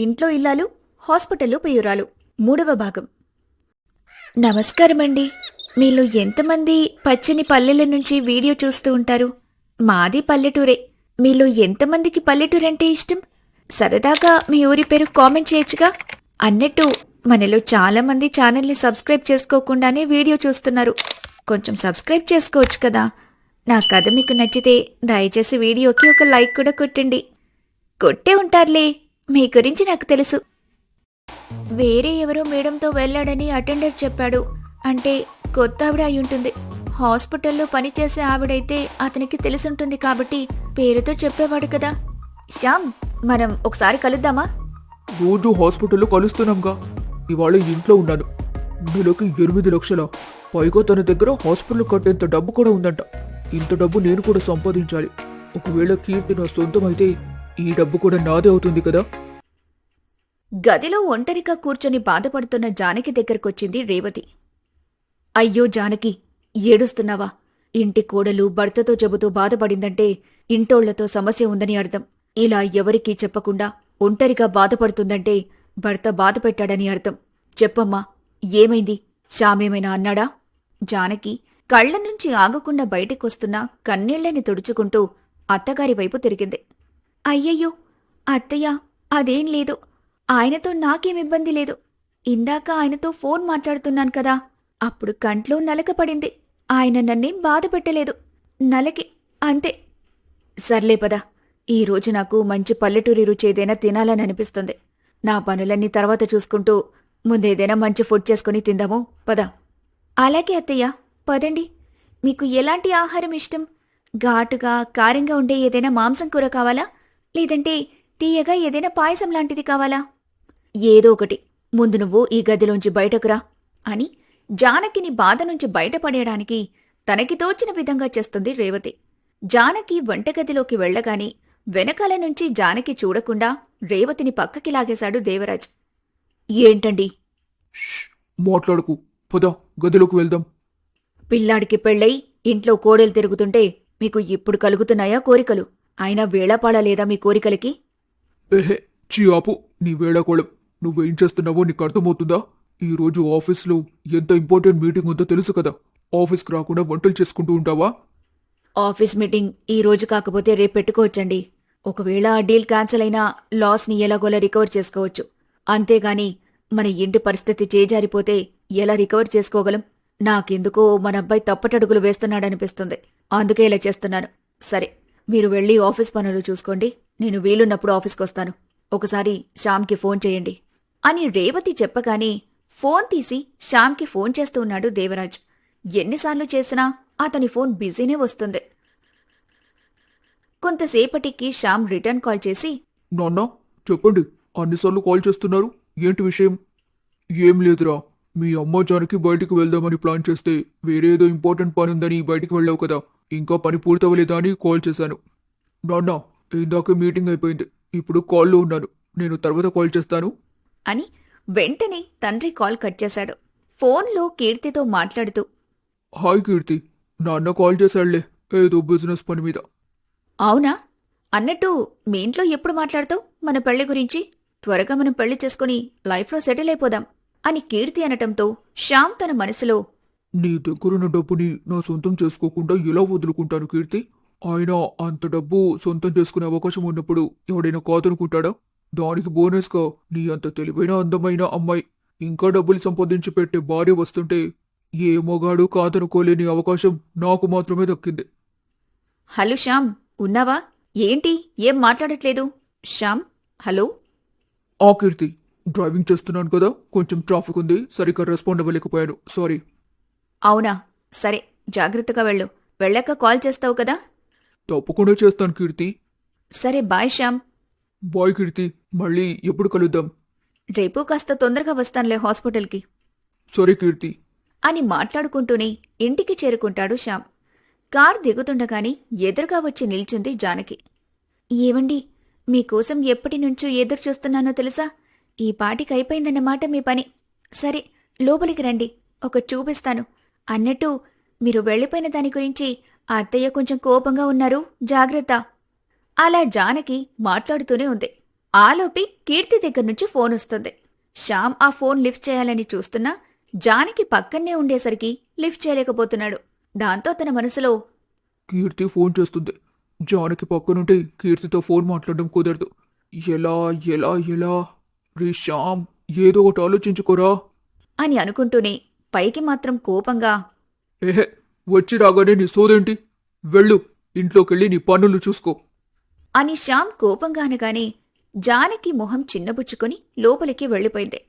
ఇంట్లో ఇల్లాలు హాస్పిటల్లో ప్రియురాలు మూడవ భాగం. నమస్కారమండి. మీలో ఎంతమంది పచ్చని పల్లెల నుంచి వీడియో చూస్తూ ఉంటారు? మాది పల్లెటూరే. మీలో ఎంతమందికి పల్లెటూరంటే ఇష్టం? సరదాగా మీ ఊరి పేరు కామెంట్ చేయొచ్చుగా. అన్నట్టు మనలో చాలామంది ఛానల్ని సబ్స్క్రైబ్ చేసుకోకుండానే వీడియో చూస్తున్నారు. కొంచెం సబ్స్క్రైబ్ చేసుకోవచ్చు కదా. నా కథ మీకు నచ్చితే దయచేసి వీడియోకి ఒక లైక్ కూడా కొట్టండి. కొట్టే ఉంటారులే. మీ గురించి నాకు తెలుసు. వేరే ఎవరో మేడంతో వెళ్ళాడని అటెండర్ చెప్పాడు. అంటే కొత్త ఆవిడ అయి ఉంటుంది. హాస్పిటల్లో పనిచేసే ఆవిడైతే అతనికి తెలుసుంటుంది కాబట్టి పేరుతో చెప్పేవాడు కదా. శ్యామ్ మనం ఒకసారి కలుద్దామా? రోజు హాస్పిటల్లో కలుస్తున్నాంగా. ఇవాళ ఇంట్లో ఉన్నాను. నెలకి ఎనిమిది లక్షల. పైగా తన దగ్గర హాస్పిటల్ కట్టేంత డబ్బు కూడా ఉందంట. ఇంత డబ్బు నేను కూడా సంపాదించాలి. ఒకవేళ కీర్తి నా సొంతం అయితే ఈ డబ్బు కూడా నాదే అవుతుంది కదా? గదిలో ఒంటరిగా కూర్చొని బాధపడుతున్న జానకి దగ్గరకొచ్చింది రేవతి. అయ్యో జానకి ఏడుస్తున్నావా? ఇంటి కోడలు భర్తతో చెబుతూ బాధపడిందంటే ఇంటోళ్ళతో సమస్య ఉందని అర్థం. ఇలా ఎవరికీ చెప్పకుండా ఒంటరిగా బాధపడుతుందంటే భర్త బాధపెట్టాడని అర్థం. చెప్పమ్మా ఏమైంది? శామేమైనా అన్నాడా? జానకి కళ్ళ నుంచి ఆగకుండా బయటికొస్తున్న కన్నీళ్ళని తుడుచుకుంటూ అత్తగారి వైపు తిరిగింది. అయ్యయ్యో అత్తయ్య అదేం లేదు. ఆయనతో నాకేం ఇబ్బంది లేదు. ఇందాక ఆయనతో ఫోన్ మాట్లాడుతున్నాను కదా అప్పుడు కంట్లో నలక పడింది. ఆయన నన్నేం బాధ పెట్టలేదు. నలకి అంతే. సర్లే పద ఈ రోజు నాకు మంచి పల్లెటూరి రుచి ఏదైనా తినాలని అనిపిస్తుంది. నా పనులన్నీ తర్వాత చూసుకుంటూ ముందేదైనా మంచి ఫుడ్ చేసుకుని తిందాము పద. అలాగే అత్తయ్య పదండి. మీకు ఎలాంటి ఆహారం ఇష్టం? ఘాటుగా కారంగా ఉండే ఏదైనా మాంసం కూర కావాలా? లేదంటే తీయగా ఏదైనా పాయసం లాంటిది కావాలా? ఏదో ఒకటి ముందు నువ్వు ఈ గదిలోంచి బయటకురా అని జానకిని బాధ నుంచి బయటపడేయడానికి తనకి తోచిన విధంగా చేస్తుంది రేవతి. జానకి వంటగదిలోకి వెళ్ళగాని వెనకాల నుంచి జానకి చూడకుండా రేవతిని పక్కకి లాగేశాడు దేవరాజ్. ఏంటండి? మాట్లాడకు. పద గదిలోకి వెళ్దాం. పిల్లాడికి పెళ్ళై ఇంట్లో కోడలు తిరుగుతుంటే మీకు ఇప్పుడు కలుగుతున్నాయా కోరికలు? అయినా వేళాపాడా లేదా మీ కోరికలకి? ఏహే చీ ఆపు నీ వేళాకోళం. నువ్వేం చేస్తున్నావో నీకు అర్థమవుతుందా? ఈ రోజు ఆఫీస్లో ఎంత ఇంపార్టెంట్ మీటింగ్ ఉందో తెలుసు కదా. ఆఫీస్కి రాకుండా వంటలు చేసుకుంటూ ఉంటావా? ఆఫీస్ మీటింగ్ ఈ రోజు కాకపోతే రేపు పెట్టుకోవచ్చండి. ఒకవేళ ఆ డీల్ క్యాన్సిల్ అయినా లాస్ని ఎలాగోలా రికవర్ చేసుకోవచ్చు. అంతేగాని మన ఇంటి పరిస్థితి చేజారిపోతే ఎలా రికవర్ చేసుకోగలం? నాకెందుకో మన అబ్బాయి తప్పటడుగులు వేస్తున్నాడనిపిస్తుంది. అందుకే ఇలా చేస్తున్నాను. సరే. మీరు వెళ్ళి ఆఫీస్ పనులు చూసుకోండి. నేను వీలున్నప్పుడు ఆఫీస్కి వస్తాను. ఒకసారి శ్యామ్కి ఫోన్ చేయండి. అని రేవతి చెప్పగానే ఫోన్ తీసి శ్యామ్కి ఫోన్ చేస్తూ ఉన్నాడు దేవరాజ్. ఎన్నిసార్లు చేసినా అతని ఫోన్ బిజీనే వస్తుంది. కొంతసేపటికి శ్యామ్ రిటర్న్ కాల్ చేసి నాన్న చెప్పండి అన్నిసార్లు కాల్ చేస్తున్నారు? ఏంటి విషయం? ఏం లేదురా. మీ అమ్మ జానకి బయటికి వెళ్దామని ప్లాన్ చేస్తే వేరేదో ఇంపార్టెంట్ పని ఉందని బయటికి వెళ్ళావు కదా. ఇంకా పని పూర్తవలేదా అని కాల్ చేశాను. నాన్న ఇందాక మీటింగ్ అయిపోయింది. ఇప్పుడు కాల్లో ఉన్నాను. నేను తర్వాత కాల్ చేస్తాను. అని వెంటనే తండ్రి కాల్ కట్ చేశాడు. ఫోన్లో కీర్తితో మాట్లాడుతూ హాయ్ కీర్తి. నాన్న కాల్ చేశాడులే. ఏదో బిజినెస్ పని మీద. అవునా? అన్నట్టు మీ ఇంట్లో ఎప్పుడు మాట్లాడతావు? మన పెళ్ళి గురించి? త్వరగా మనం పెళ్ళి చేసుకుని లైఫ్లో సెటిల్ అయిపోదాం అని కీర్తి అనటంతో శ్యామ్ తన మనసులో నీ దగ్గరున్న డబ్బుని నా సొంతం చేసుకోకుండా ఎలా వదులుకుంటాను కీర్తి? ఆయన అంత డబ్బు సొంతం చేసుకునే అవకాశం ఉన్నప్పుడు ఎవడైనా కాదనుకుంటాడా? దానికి బోనస్గా నీ అంత తెలివైన అందమైన అమ్మాయి ఇంకా డబ్బులు సంపాదించి పెట్టే భార్య వస్తుంటే ఏ మొగాడు కాదనుకోలేని అవకాశం నాకు మాత్రమే దక్కింది. హలో శ్యామ్. ఉన్నావా? ఏంటి? ఏం మాట్లాడట్లేదు? శ్యామ్? హలో? ఆ కీర్తి. డ్రైవింగ్ చేస్తున్నాను కదా. కొంచెం ట్రాఫిక్ ఉంది. సరిగ్గా రెస్పాండ్ అవ్వలేకపోయాను. సారీ. అవునా? సరే జాగ్రత్తగా వెళ్ళు. వెళ్ళాక కాల్ చేస్తావు కదా? తప్పకుండా చేస్తాను కీర్తి. సరే బాయ్ శ్యామ్. బాయ్ కీర్తి. మళ్ళీ ఎప్పుడు కలుద్దాం? రేపు కాస్త తొందరగా వస్తానులే హాస్పిటల్కి. సరే కీర్తి. అని మాట్లాడుకుంటూనే ఇంటికి చేరుకుంటాడు శ్యామ్. కార్ దిగుతుండగాని ఎదురుగా వచ్చి నిల్చుంది జానకి. ఏవండి మీకోసం ఎప్పటి నుంచో ఎదురు చూస్తున్నానో తెలుసా? ఈ పాటికి అయిపోయిందన్నమాట మీ పని. సరే లోపలికి రండి ఒక చూపిస్తాను. అన్నట్టు మీరు వెళ్ళిపోయిన దాని గురించి అత్తయ్య కొంచెం కోపంగా ఉన్నారు. జాగ్రత్త. అలా జానకి మాట్లాడుతూనే ఉంది. ఆలోపి కీర్తి దగ్గర నుంచి ఫోన్ వస్తుంది. శ్యామ్ ఆ ఫోన్ లిఫ్ట్ చేయాలని చూస్తున్నా జానకి పక్కనే ఉండేసరికి లిఫ్ట్ చేయలేకపోతున్నాడు. దాంతో తన మనసులో కీర్తి ఫోన్ చేస్తుంది. జానకి పక్కనుంటే కీర్తితో ఫోన్ మాట్లాడడం కుదరదు. ఎలా ఎలా ఎలా? రే శ్యామ్ ఏదో ఒకటి ఆలోచించుకోరా? అని అనుకుంటూనే పైకి మాత్రం కోపంగా ఏహే వచ్చి రాగానే నీ సోదేంటి? వెళ్ళు ఇంట్లోకెళ్ళి నీ పనులు చూసుకో. అని శ్యామ్ కోపంగా అనగానే జానకి మొహం చిన్నబుచ్చుకొని లోపలికి వెళ్ళిపోయింది.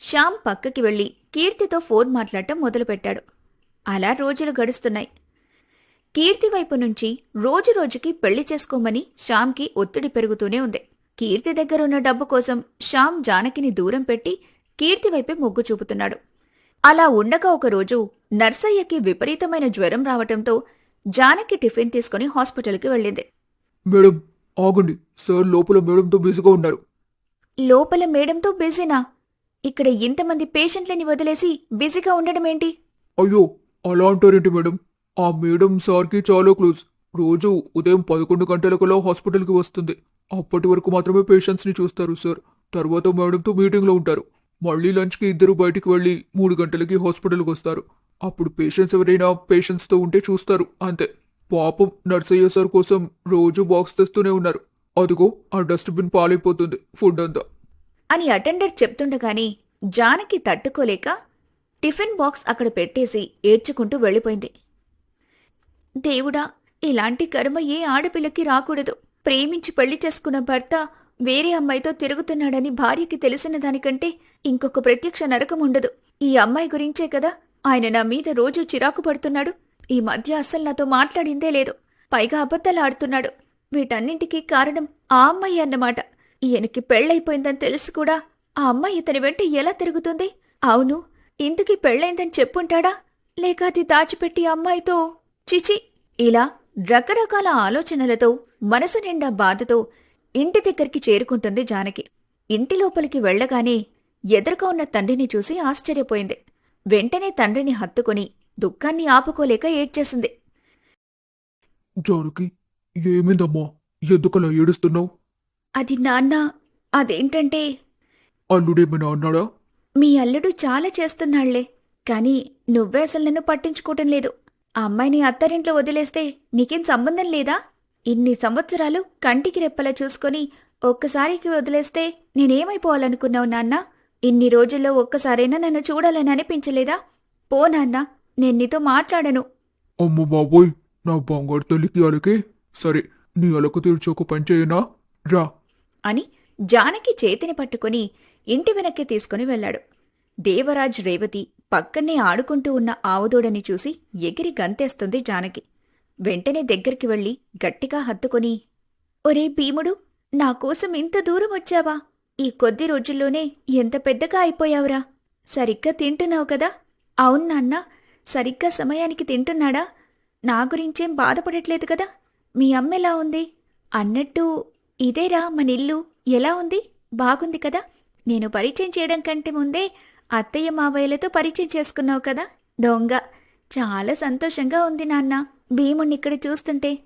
శ్యామ్ పక్కకి వెళ్ళి కీర్తితో ఫోన్ మాట్లాడటం మొదలుపెట్టాడు. అలా రోజులు గడుస్తున్నాయి. కీర్తి వైపు నుంచి రోజు రోజుకి పెళ్ళి చేసుకోమని శ్యామ్కి ఒత్తిడి పెరుగుతూనే ఉంది. కీర్తి దగ్గరున్న డబ్బు కోసం శ్యామ్ జానకిని దూరం పెట్టి కీర్తి వైపే మొగ్గు చూపుతున్నాడు. అలా ఉండగా ఒకరోజు నర్సయ్యకి విపరీతమైన జ్వరం రావటంతో జానకి టిఫిన్ తీసుకుని హాస్పిటల్కి వెళ్ళింది. మేడం ఆగండి. సార్ లోపల మేడంతో బిజీగా ఉన్నారు. లోపల మేడంతో బిజీనా? ఇక్కడ ఇంతమంది పేషెంట్లని వదిలేసి బిజీగా ఉండడమేంటి? అయ్యో అలా అంటారేంటి మేడం? ఆ మేడం సార్కి చాలా క్లోజ్. రోజు ఉదయం పదకొండు గంటలకల్లా హాస్పిటల్కి వస్తుంది. అప్పటి వరకు మాత్రమే పేషెంట్స్ని చూస్తారు సార్. తర్వాత మేడంతో మీటింగ్లో ఉంటారు. మళ్ళీ లంచ్కి ఇద్దరు బయటికి వెళ్ళి మూడు గంటలకి హాస్పిటల్కి వస్తారు. అప్పుడు పేషెంట్స్ ఎవరైనా పేషెంట్స్తో ఉంటే చూస్తారు అంతే. పాపం నర్సయ్య సార్ కోసం రోజు బాక్స్ తెస్తూనే ఉన్నారు. అదిగో ఆ డస్ట్బిన్ పాలైపోతుంది ఫుడ్ అంతా. అని అటెండర్ చెప్తుండగానే జానకి తట్టుకోలేక టిఫిన్ బాక్స్ అక్కడ పెట్టేసి ఏడ్చుకుంటూ వెళ్ళిపోయింది. దేవుడా ఇలాంటి కర్మ ఏ ఆడపిల్లకి రాకూడదు. ప్రేమించి పెళ్ళి చేసుకున్న భర్త వేరే అమ్మాయితో తిరుగుతున్నాడని భార్యకి తెలిసిన దానికంటే ఇంకొక ప్రత్యక్ష నరకం ఉండదు. ఈ అమ్మాయి గురించే కదా ఆయన నా మీద రోజు చిరాకు పడుతున్నాడు. ఈ మధ్య అస్సలు నాతో మాట్లాడిందే లేదు. పైగా అబద్ధాలు ఆడుతున్నాడు. వీటన్నింటికీ కారణం ఆ అమ్మాయి అన్నమాట. ఈయనకి పెళ్ళైపోయిందని తెలిసి కూడా ఆ అమ్మాయి ఇతని వెంట ఎలా తిరుగుతుంది? అవును ఇంతకీ పెళ్ళైందని చెప్పుంటాడా? లేక అది దాచిపెట్టి అమ్మాయితో చిచి ఇలా రకరకాల ఆలోచనలతో మనసు నిండా బాధతో ఇంటి దగ్గరికి చేరుకుంటుంది జానకి. ఇంటి లోపలికి వెళ్ళగానే ఎదురుగా ఉన్న తండ్రిని చూసి ఆశ్చర్యపోయింది. వెంటనే తండ్రిని హత్తుకొని దుఃఖాన్ని ఆపుకోలేక ఏడ్చేసింది. జానకి ఏమైందమ్మా? ఎందుకలా ఏడుస్తున్నావు? అది నాన్న అదేంటంటే? అల్లుడేమైనా అన్నాడా మీ అల్లుడు చాలా చేస్తున్నాళ్ళే కాని నువ్వే అసలు నన్ను పట్టించుకోవటం లేదు. ఆ అమ్మాయిని అత్తారింట్లో వదిలేస్తే నీకేం సంబంధం లేదా? ఇన్ని సంవత్సరాలు కంటికి రెప్పలా చూసుకొని ఒక్కసారికి వదిలేస్తే నేనేమైపోవాలనుకున్నావు నాన్న? ఇన్ని రోజుల్లో ఒక్కసారైనా నన్ను చూడాలని అనిపించలేదా? పో నాన్న నేను నీతో మాట్లాడను. అమ్మ బాబోయ్ నా బంగారు తల్లికి అలకే. సరే నీ అలక తీర్చి ఒక పని చేయనా? రా. అని జానకి చేతిని పట్టుకుని ఇంటి వెనక్కి తీసుకుని వెళ్ళాడు. దేవరాజ్ రేవతి పక్కనే ఆడుకుంటూ ఉన్న ఆవుదూడని చూసి ఎగిరి గంతేస్తుంది జానకి. వెంటనే దగ్గరికి వెళ్ళి గట్టిగా హత్తుకొని ఒరే భీముడు నాకోసం ఇంత దూరం వచ్చావా? ఈ కొద్ది రోజుల్లోనే ఎంత పెద్దగా అయిపోయావురా. సరిగ్గా తింటున్నావు కదా. అవును నాన్న సరిగ్గా సమయానికి తింటున్నాడా? నా గురించేం బాధపడట్లేదు కదా? మీ అమ్మెలా ఉంది? అన్నట్టు ఇదేరా మన ఇల్లు. ఎలా ఉంది? బాగుంది కదా. నేను పరిచయం చేయడం కంటే ముందే అత్తయ్య మావయ్యలతో పరిచయం చేసుకున్నావు కదా. దొంగ. చాలా సంతోషంగా ఉంది నాన్న. భీముణ్ణి ఇక్కడ చూస్తుంటే.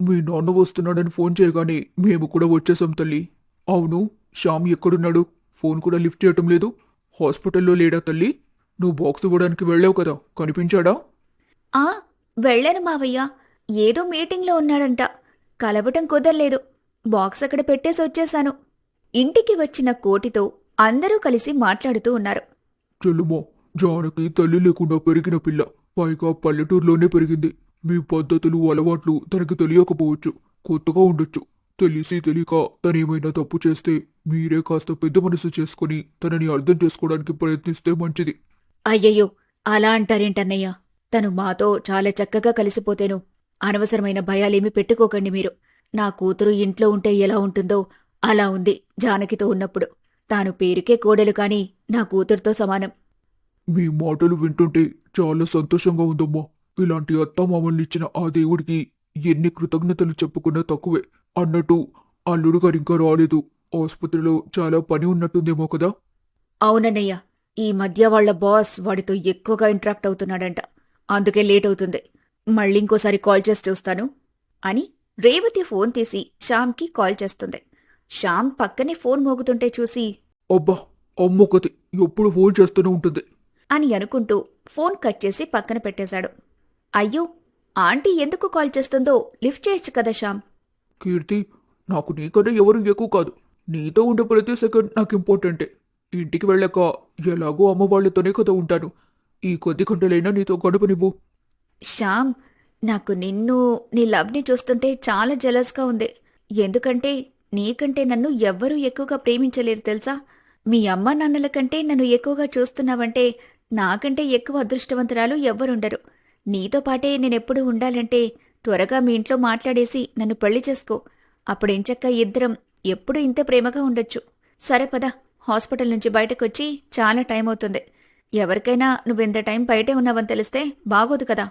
మీ నాన్న వస్తున్నాడని ఫోన్ చేయగానే మేము కూడా వచ్చేసాం తల్లి. అవును శ్యామ్ ఎక్కడున్నాడు? ఫోన్ కూడా లిఫ్ట్ చేయటం లేదు. హాస్పిటల్లో లేడా తల్లి? నువ్వు బాక్స్ ఇవ్వడానికి వెళ్ళావు కదా కనిపించాడా? ఆ వెళ్ళాను మావయ్య. ఏదో మీటింగ్లో ఉన్నాడంట. కలవటం కుదరలేదు. బాక్స్ అక్కడ పెట్టేసి వచ్చేశాను ఇంటికి వచ్చిన కోటితో అందరూ కలిసి మాట్లాడుతూ ఉన్నారు. చెల్లుమో జానకి తల్లి లేకుండా పెరిగిన పిల్ల. పైగా పల్లెటూరులోనే పెరిగింది. మీ పద్ధతులు అలవాట్లు తనకి తెలియకపోవచ్చు. కొత్తగా ఉండొచ్చు. తెలిసి తెలియక తనేమైనా తప్పు చేస్తే మీరే కాస్త పెద్ద మనసు చేసుకుని తనని అర్థం చేసుకోవడానికి ప్రయత్నిస్తే మంచిది. అయ్యయ్యో! అలా అంటారేంటన్నయ్య? తను మాతో చాలా చక్కగా కలిసిపోతేను అనవసరమైన భయాలేమి పెట్టుకోకండి మీరు. నా కూతురు ఇంట్లో ఉంటే ఎలా ఉంటుందో అలా ఉంది జానకితో ఉన్నప్పుడు. తాను పేరుకే కోడలు కాని నా కూతురుతో సమానం. మీ మాటలు వింటుంటే చాలా సంతోషంగా ఉందమ్మా. ఇలాంటి అత్త మామల్ని ఇచ్చిన ఆ దేవుడికి ఎన్ని కృతజ్ఞతలు చెప్పుకున్నా తక్కువే. అన్నట్టు అల్లుడు గారు ఇంకా రాలేదు. ఆసుపత్రిలో చాలా పని ఉన్నట్టుందేమో కదా? అవునన్నయ్య ఈ మధ్య వాళ్ళ బాస్ వాడితో ఎక్కువగా ఇంటరాక్ట్ అవుతున్నాడంట. అందుకే లేట్ అవుతుంది. మళ్ళీ ఇంకోసారి కాల్ చేసి చూస్తాను అని రేవతి ఫోన్ తీసి శ్యామ్కి కాల్ చేస్తుంది. శ్యామ్ పక్కనే ఫోన్ మోగుతుంటే చూసి అబ్బా అమ్మొకతి ఎప్పుడు ఫోన్ చేస్తూనే ఉంటుంది. అని అనుకుంటూ ఫోన్ కట్ చేసి పక్కన పెట్టేశాడు. అయ్యో ఆంటీ ఎందుకు కాల్ చేస్తుందో లిఫ్ట్ చేయొచ్చు కదా శ్యామ్. కీర్తి నాకు నీకన్నా ఎవరు ఎక్కువ కాదు. నీతో ఉండే ప్రతి సెకండ్ నాకు ఇంపార్టెంటే. ఇంటికి వెళ్ళాక ఎలాగో అమ్మ వాళ్ళతోనే కదా ఉంటాను. ఈ కొద్ది గంటలైనా నీతో గడపనివ్వు. శ్యామ్ నాకు నిన్ను నీ లవ్ని చూస్తుంటే చాలా జలస్గా ఉంది. ఎందుకంటే నీకంటే నన్ను ఎవ్వరూ ఎక్కువగా ప్రేమించలేరు తెలుసా? మీ అమ్మ నాన్నల కంటే నన్ను ఎక్కువగా చూస్తున్నావంటే నాకంటే ఎక్కువ అదృష్టవంతురాలు ఎవ్వరుండరు. నీతో పాటే నేనెప్పుడు ఉండాలంటే త్వరగా మీ ఇంట్లో మాట్లాడేసి నన్ను పెళ్ళి చేసుకో. అప్పుడెంచక్క ఇద్దరం ఎప్పుడు ఇంత ప్రేమగా ఉండొచ్చు. సరే పద హాస్పిటల్ నుంచి బయటకొచ్చి చాలా టైం అవుతుంది ఎవరికైనా నువ్వెంత టైం బయటే ఉన్నావని తెలిస్తే బాగోదు కదా.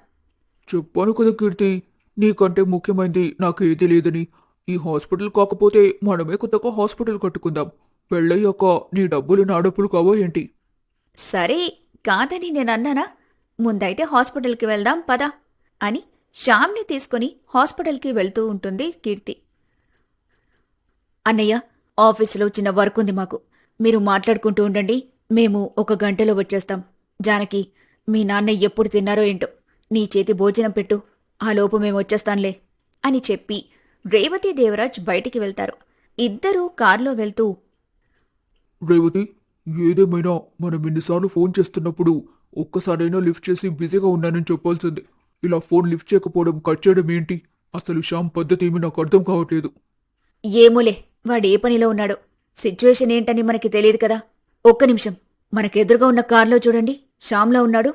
చెప్పాను కదా కీర్తి నీకంటే ముఖ్యమైనది నాకు ఏది లేదని. ఈ హాస్పిటల్ కాకపోతే మనమే కొత్తగా హాస్పిటల్ కట్టుకుందాం. పెళ్ళయ్యాక నీ డబ్బులు నా డబ్బులు కావో ఏంటి? సరే కాదని నేను అన్నానా ముందైతే హాస్పిటల్కి వెళ్దాం పద అని శ్యామ్ని తీసుకుని హాస్పిటల్కి వెళ్తూ ఉంటుంది కీర్తి. అన్నయ్య ఆఫీసులో చిన్న వర్క్ ఉంది మాకు. మీరు మాట్లాడుకుంటూ ఉండండి. మేము ఒక గంటలో వచ్చేస్తాం. జానకి మీ నాన్న ఎప్పుడు తిన్నారో ఏంటో. నీ చేతి భోజనం పెట్టు. ఆ లోపు మేము వచ్చేస్తాంలే అని చెప్పి రేవతి దేవరాజ్ బయటికి వెళ్తారు. ఇద్దరూ కారులో వెళ్తూ రేవతి ఏదేమైనా మనం ఎన్నిసార్లు ఫోన్ చేస్తున్నప్పుడు ఒక్కసారైనా లిఫ్ట్ చేసి బిజీగా ఉన్నానని చెప్పాల్సింది. ఇలా ఫోన్ లిఫ్ట్ చేయకపోవడం కట్ చేయడం ఏంటి? అసలు శ్యామ్ పద్ధతి ఏమి నాకు అర్థం కావట్లేదు. ఏమోలే వాడు ఏ పనిలో ఉన్నాడో. సిచ్యువేషన్ ఏంటని మనకి తెలియదు కదా. ఒక్క నిమిషం. మనకెదురుగా ఉన్న కార్లో చూడండి. శ్యామ్లా ఉన్నాడు.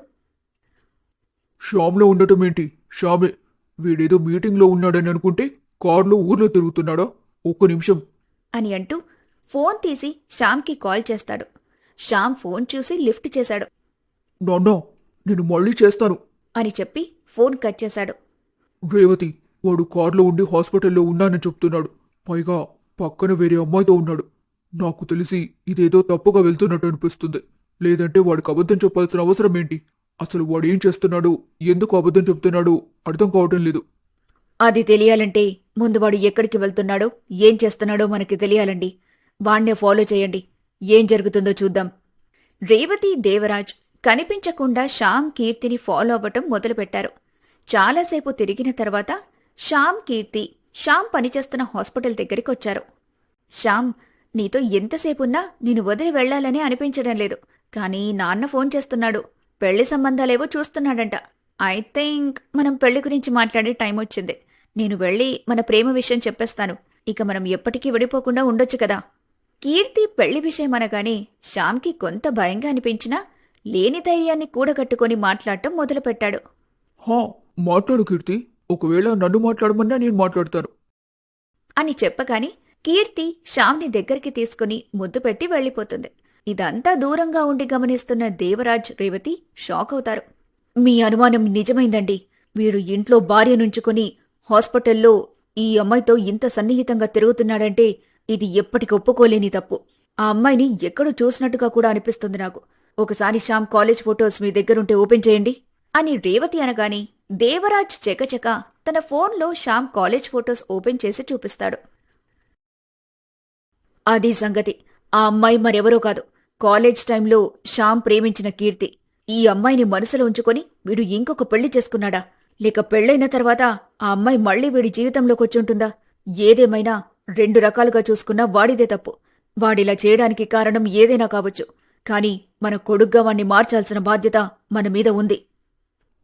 శ్యామ్లో ఉండటం ఏంటి? శ్యామే వీడేదో మీటింగ్లో ఉన్నాడని అనుకుంటే కారులో ఊర్లో తిరుగుతున్నాడా? ఒక్క నిమిషం. అని అంటూ ఫోన్ తీసి శ్యామ్కి కాల్ చేస్తాడు. శ్యామ్ ఫోన్ చూసి లిఫ్ట్ చేశాడు. నాన్నా నేను మళ్ళీ చేస్తాను. అని చెప్పి ఫోన్ కట్ చేశాడు. రేవతి వాడు కారులో ఉండి హాస్పిటల్లో ఉన్నానని చెప్తున్నాడు. పైగా పక్కన వేరే అమ్మాయితో ఉన్నాడు. నాకు తెలిసి ఇదేదో తప్పుగా వెళ్తున్నట్టు అనిపిస్తుంది. లేదంటే వాడికి అబద్ధం చెప్పాల్సిన అవసరం ఏంటి? అసలు వాడు ఏం చేస్తున్నాడు? ఎందుకు అబద్ధం చెప్తున్నాడు? అర్థం కావటం లేదు. అది తెలియాలంటే ముందు వాడు ఎక్కడికి వెళ్తున్నాడో ఏం చేస్తున్నాడో మనకి తెలియాలండి. వాణ్ణే ఫాలో చేయండి. ఏం జరుగుతుందో చూద్దాం. రేవతి దేవరాజ్ కనిపించకుండా శ్యామ్ కీర్తిని ఫాలో అవ్వటం మొదలుపెట్టారు. చాలాసేపు తిరిగిన తర్వాత శ్యామ్ కీర్తి శ్యామ్ పనిచేస్తున్న హాస్పిటల్ దగ్గరికి వచ్చారు శ్యామ్ నీతో ఎంతసేపున్నా నేను వదిలి వెళ్ళాలనే అనిపించడం లేదు. కానీ నాన్న ఫోన్ చేస్తున్నాడు. పెళ్ళి సంబంధాలేవో చూస్తున్నాడంట. ఐ థింక్ మనం పెళ్ళి గురించి మాట్లాడే టైం వచ్చింది. నేను వెళ్ళి మన ప్రేమ విషయం చెప్పేస్తాను. ఇక మనం ఎప్పటికీ విడిపోకుండా ఉండొచ్చు కదా. కీర్తి పెళ్ళి విషయం అనగానే శ్యామ్కి కొంత భయంగా అనిపించినా లేని ధైర్యాన్ని కూడగట్టుకొని మాట్లాడటం మొదలుపెట్టాడు. హా మాట్లాడు కీర్తి. ఒకవేళ నన్ను మాట్లాడమన్నా నేను మాట్లాడతాను. అని చెప్పగానే కీర్తి శ్యామ్ని దగ్గరికి తీసుకుని ముద్దు పెట్టి వెళ్ళిపోతుంది. ఇదంతా దూరంగా ఉండి గమనిస్తున్న దేవరాజ్ రేవతి షాక్ అవుతారు. మీ అనుమానం నిజమైందండి. వీడు ఇంట్లో భార్య నుంచుకొని హాస్పిటల్లో ఈ అమ్మాయితో ఇంత సన్నిహితంగా తిరుగుతున్నాడంటే ఇది ఎప్పటికి ఒప్పుకోలేని తప్పు. ఆ అమ్మాయిని ఎక్కడో చూసినట్టుగా కూడా అనిపిస్తుంది నాకు. ఒకసారి శ్యామ్ కాలేజ్ ఫొటోస్ మీ దగ్గరుంటే ఓపెన్ చేయండి. అని రేవతి అనగాని దేవరాజ్ చెకచక తన ఫోన్లో శ్యామ్ కాలేజ్ ఫొటోస్ ఓపెన్ చేసి చూపిస్తాడు. అది సంగతి. ఆ అమ్మాయి మరెవరో కాదు. కాలేజ్ టైంలో శ్యామ్ ప్రేమించిన కీర్తి. ఈ అమ్మాయిని మనసులో ఉంచుకొని వీడు ఇంకొక పెళ్ళి చేసుకున్నాడా? లేక పెళ్ళైన తర్వాత ఆ అమ్మాయి మళ్ళీ వీడి జీవితంలోకి వచ్చుంటుందా ఏదేమైనా రెండు రకాలుగా చూసుకున్నా వాడిదే తప్పు. వాడిలా చేయడానికి కారణం ఏదైనా కావచ్చు. కాని మన కొడుగ్గా వాణ్ణి మార్చాల్సిన బాధ్యత మన మీద ఉంది.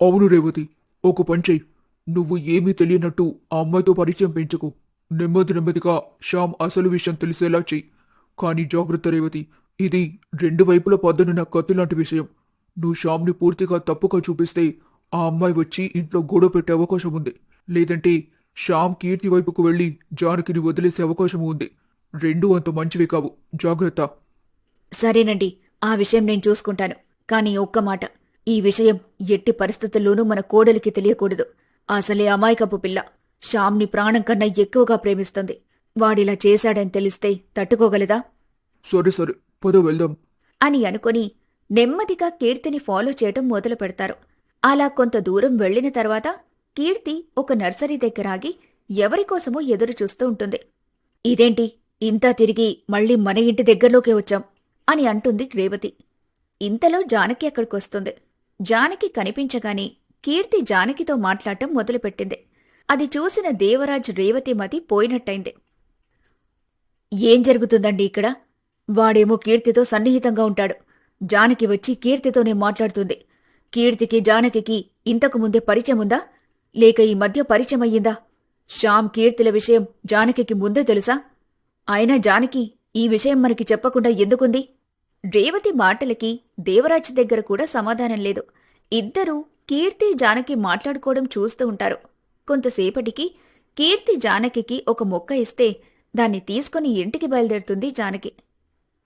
అవును రేవతి ఒక పని నువ్వు ఏమీ తెలియనట్టు ఆ అమ్మాయితో పరిచయం పెంచుకో. నెమ్మది నెమ్మదిగా శ్యామ్ అసలు విషయం తెలిసేలా చెయ్యి. కానీ జాగ్రత్త రేవతి ఇది రెండు వైపుల పద్దనున్న కత్తి లాంటి విషయం. నువ్వు శ్యామ్ని పూర్తిగా తప్పుగా చూపిస్తే ఆ అమ్మాయి వచ్చి ఇంట్లో గొడవ పెట్టే అవకాశం ఉంది. లేదంటే శ్యామ్ కీర్తి వైపుకు వెళ్ళి జానకిని వదిలేసే అవకాశం ఉంది. రెండూ అంత మంచివి కావు. జాగ్రత్త. సరేనండి. ఆ విషయం నేను చూసుకుంటాను. కానీ ఒక్క మాట. ఈ విషయం ఎట్టి పరిస్థితుల్లోనూ మన కోడలికి తెలియకూడదు. అసలే అమాయకపు పిల్ల. శ్యామ్ని ప్రాణం కన్నా ఎక్కువగా ప్రేమిస్తుంది. వాడిలా చేశాడని తెలిస్తే తట్టుకోగలదా? సరే సరే. పద వెళ్దాం. అని అనుకొని నెమ్మదిగా కీర్తిని ఫాలో చేయటం మొదలు పెడతారు అలా కొంత దూరం వెళ్ళిన తర్వాత కీర్తి ఒక నర్సరీ దగ్గరాగి ఎవరికోసమో ఎదురు చూస్తూ ఉంటుంది. ఇదేంటి? ఇంతా తిరిగి మళ్ళీ మన ఇంటి దగ్గరలోకే వచ్చాం అని అంటుంది రేవతి. ఇంతలో జానకి అక్కడికొస్తుంది. జానకి కనిపించగానే కీర్తి జానకితో మాట్లాడటం మొదలుపెట్టింది. అది చూసిన దేవరాజ్ రేవతి మతి పోయినట్టయింది. ఏం జరుగుతుందండి ఇక్కడ? వాడేమో కీర్తితో సన్నిహితంగా ఉంటాడు. జానకి వచ్చి కీర్తితోనే మాట్లాడుతుంది. కీర్తికి జానకికి ఇంతకు ముందే పరిచయం ఉందా లేక ఈ మధ్య పరిచయం అయ్యిందా శ్యామ్ కీర్తిల విషయం జానకికి ముందే తెలుసా? అయినా జానకి ఈ విషయం మనకి చెప్పకుండా ఎందుకుంది? రేవతి మాటలకి దేవరాజ్ దగ్గర కూడా సమాధానం లేదు. ఇద్దరూ కీర్తి జానకి మాట్లాడుకోవడం చూస్తూ ఉంటారు. కొంతసేపటికి కీర్తి జానకికి ఒక మొక్క ఇస్తే దాన్ని తీసుకుని ఇంటికి బయలుదేరుతుంది జానకి.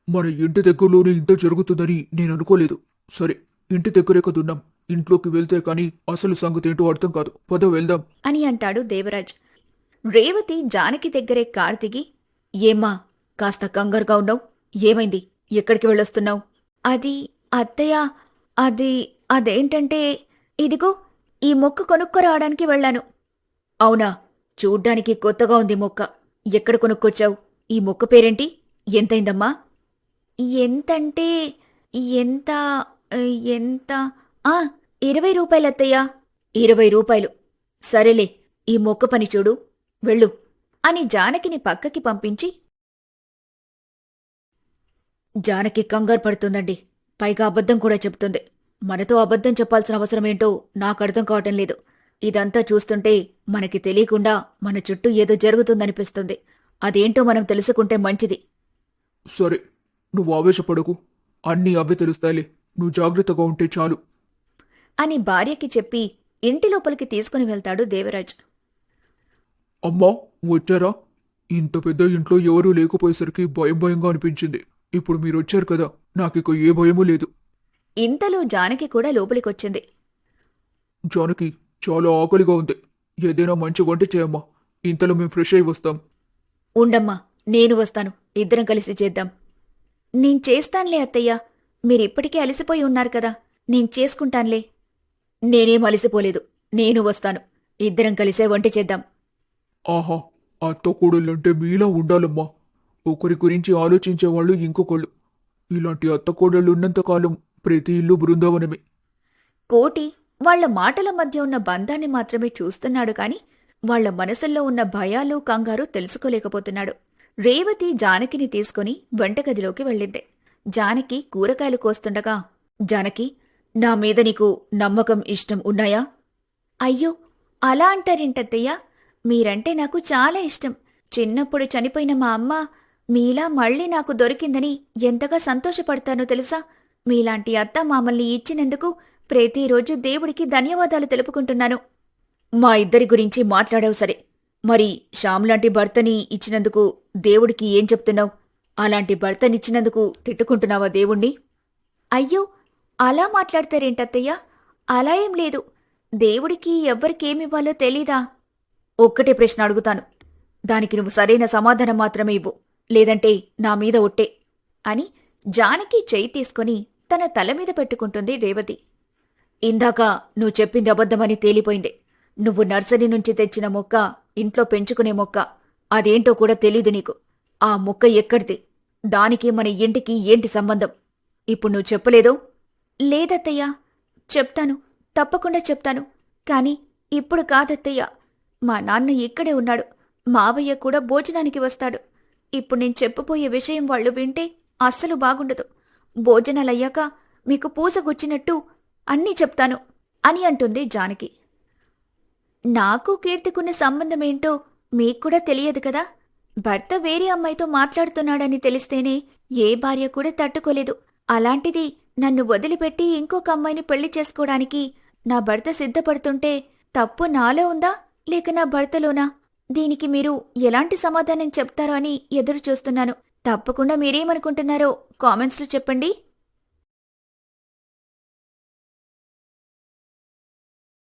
మన ఇంటి దగ్గరలోనే ఇంత జరుగుతుందని నేను అనుకోలేదు సరే ఇంటి దగ్గరే కదున్నాం. ఇంట్లోకి వెళ్తే కానీ అసలు సంగతి ఏంటో అర్థం కాదు. పద వెళ్దాం. అని అంటాడు దేవరాజ్. రేవతి జానకి దగ్గరే కారు దిగి ఏమ్మా కాస్త కంగారుగా ఉన్నావు. ఏమైంది? ఎక్కడికి వెళ్ళొస్తున్నావు? అది అత్తయ్య అది అదేంటంటే ఇదిగో ఈ మొక్క కొనుక్కోరావడానికి వెళ్ళాను. అవునా? చూడ్డానికి కొత్తగా ఉంది మొక్క. ఎక్కడ కొనుక్కొచ్చావు? ఈ మొక్క పేరేంటి? ఎంతైందమ్మా? ఎంతంటే ఎంత ఎంత ఆ ఇరవై రూపాయలత్తయ్యా ఇరవై రూపాయలు. సరేలే ఈ మొక్క పని చూడు. వెళ్ళు అని జానకిని పక్కకి పంపించి జానకి కంగారు పడుతుందండి. పైగా అబద్ధం కూడా చెప్తుంది. మనతో అబద్ధం చెప్పాల్సిన అవసరమేంటో నాకు అర్థం కావటం లేదు. ఇదంతా చూస్తుంటే మనకి తెలియకుండా మన చుట్టూ ఏదో జరుగుతుందనిపిస్తుంది. అదేంటో మనం తెలుసుకుంటే మంచిది. సరే నువ్వు ఆవేశపడకు. అన్నీ అవే తెలుస్తాయిలే. నువ్వు జాగ్రత్తగా ఉంటే చాలు. అని భార్యకి చెప్పి ఇంటి లోపలికి తీసుకుని వెళ్తాడు దేవరాజ్. అమ్మా వచ్చారా? ఇంత పెద్ద ఇంట్లో ఎవరూ లేకపోయేసరికి భయం భయంగా అనిపించింది. ఇప్పుడు మీరు వచ్చారు కదా నాకిక ఏ భయమూ లేదు. ఇంతలో జానకి కూడా లోపలికొచ్చింది. జానకి చాలా ఆకలిగా ఉంది. ఏదైనా మంచి వంట చేయమ్మా. ఇంతలో మేము ఫ్రెష్ అయి వస్తాం. ఉండమ్మా నేను వస్తాను. ఇద్దరం కలిసి చేద్దాం. నేను చేస్తాన్లే అత్తయ్య. మీరిప్పటికే అలసిపోయి ఉన్నారు కదా. నేను చేసుకుంటాన్లే. నేనేం అలసిపోలేదు. నేను వస్తాను. ఇద్దరం కలిసే వంట చేద్దాం. ఆహా అత్త కోడళ్ళంటే మీలా ఉండాలమ్మా. ఒకరి గురించి ఆలోచించేవాళ్ళు ఇంకొకళ్ళు. ఇలాంటి అత్త కోడళ్ళు ఉన్నంతకాలం ప్రతి ఇల్లు బృందావనమే. కోటి వాళ్ళ మాటల మధ్య ఉన్న బంధాన్ని మాత్రమే చూస్తున్నాడు కాని వాళ్ళ మనసుల్లో ఉన్న భయాలు కంగారు తెలుసుకోలేకపోతున్నాడు. రేవతి జానకిని తీసుకుని వంటగదిలోకి వెళ్ళింది. జానకి కూరగాయలు కోస్తుండగా జానకి నా మీద నీకు నమ్మకం ఇష్టం ఉన్నాయా? అయ్యో అలా అంటారేంటత్తయ్యా మీరంటే నాకు చాలా ఇష్టం. చిన్నప్పుడు చనిపోయిన మా అమ్మ మీలా మళ్ళీ నాకు దొరికిందని ఎంతగా సంతోషపడతానో తెలుసా? మీలాంటి అత్త మామల్ని ఇచ్చినందుకు ప్రతిరోజు దేవుడికి ధన్యవాదాలు తెలుపుకుంటున్నాను. మా ఇద్దరి గురించి మాట్లాడావు సరే. మరి శ్యామ్ లాంటి భర్తని ఇచ్చినందుకు దేవుడికి ఏం చెప్తున్నావు? అలాంటి భర్తనిచ్చినందుకు తిట్టుకుంటున్నావా దేవుణ్ణి? అయ్యో అలా మాట్లాడతారేంటత్తయ్య? అలా ఏం లేదు. దేవుడికి ఎవ్వరికేమివ్వాలో తెలీదా? ఒక్కటే ప్రశ్న అడుగుతాను. దానికి నువ్వు సరైన సమాధానం మాత్రమే ఇవ్వు. లేదంటే నా మీద ఒట్టే అని జానకి చెయ్యి తీసుకుని తన తల మీద పెట్టుకుంటుంది రేవతి. ఇందాక నువ్వు చెప్పింది అబద్ధమని తేలిపోయింది. నువ్వు నర్సరీ నుంచి తెచ్చిన మొక్క ఇంట్లో పెంచుకునే మొక్క అదేంటో కూడా తెలీదు నీకు. ఆ మొక్క ఎక్కడిది? దానికి మన ఇంటికి ఏంటి సంబంధం? ఇప్పుడు నువ్వు చెప్పలేదో? లేదత్తయ్యా చెప్తాను తప్పకుండా చెప్తాను. కాని ఇప్పుడు కాదత్తయ్య మా నాన్న ఇక్కడే ఉన్నాడు మావయ్య కూడా భోజనానికి వస్తాడు. ఇప్పుడు నేను చెప్పబోయే విషయం వాళ్ళు వింటే అస్సలు బాగుండదు. భోజనాలయ్యాక మీకు పూసగొచ్చినట్టు అన్నీ చెప్తాను అని అంటుంది జానకి. నాకు కీర్తికున్న సంబంధమేంటో మీకు కూడా తెలియదు కదా? భర్త వేరే అమ్మాయితో మాట్లాడుతున్నాడని తెలిస్తేనే ఏ భార్య కూడా తట్టుకోలేదు. అలాంటిది నన్ను వదిలిపెట్టి ఇంకొక అమ్మాయిని పెళ్ళి చేసుకోవడానికి నా భర్త సిద్ధపడుతుంటే తప్పు నాలో ఉందా? లేక నా భర్తలోనా? దీనికి మీరు ఎలాంటి సమాధానం చెప్తారో అని ఎదురు చూస్తున్నాను తప్పకుండా మీరేమనుకుంటున్నారో కామెంట్స్లో చెప్పండి.